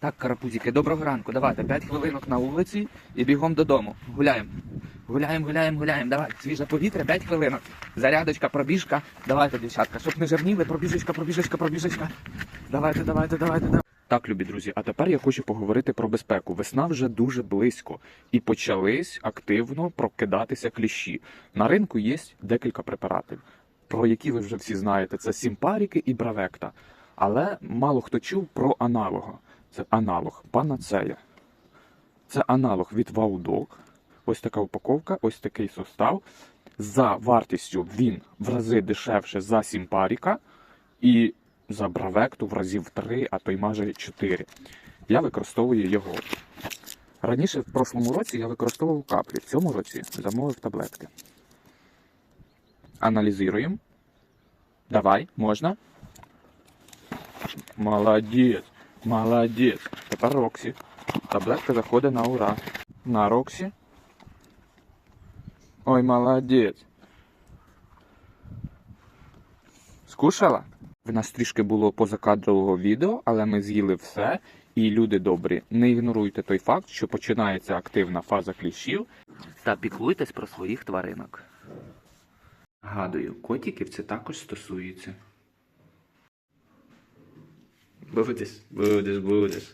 Так, карапузики, доброго ранку. Давайте 5 хвилинок на вулиці і бігом додому. Гуляємо. Гуляємо, гуляємо, гуляємо. Давай, свіже повітря, 5 хвилинок. Зарядочка, пробіжка. Давайте, дівчатка, щоб не жирніли, пробіжечка, пробіжечка, пробіжечка. Давайте, давайте, давайте. Так, любі друзі, а тепер я хочу поговорити про безпеку. Весна вже дуже близько, і почались активно прокидатися кліщі. На ринку є декілька препаратів, про які ви вже всі знаєте. Це сімпаріки і бравекта. Але мало хто чув про аналога. Це аналог панацея. Це аналог від Ваудок. Ось така упаковка, ось такий состав. За вартістю він в рази дешевше за сімпаріка і за бравекту в разів 3, а то й майже 4. Я використовую його. Раніше, в прошлому році, я використовував каплі. В цьому році замовив таблетки. Аналізуємо. Давай, можна? Молодець, молодець. Тепер Роксі. Таблетка заходить на ура. На Роксі. Ой, молодець. Скушала? В нас трішки було позакадрового відео, але ми з'їли все. І люди добрі, не ігноруйте той факт, що починається активна фаза кліщів. Та піклуйтесь про своїх тваринок. Гадую, котиків це також стосується. Buddhist, Buddhist, Buddhist.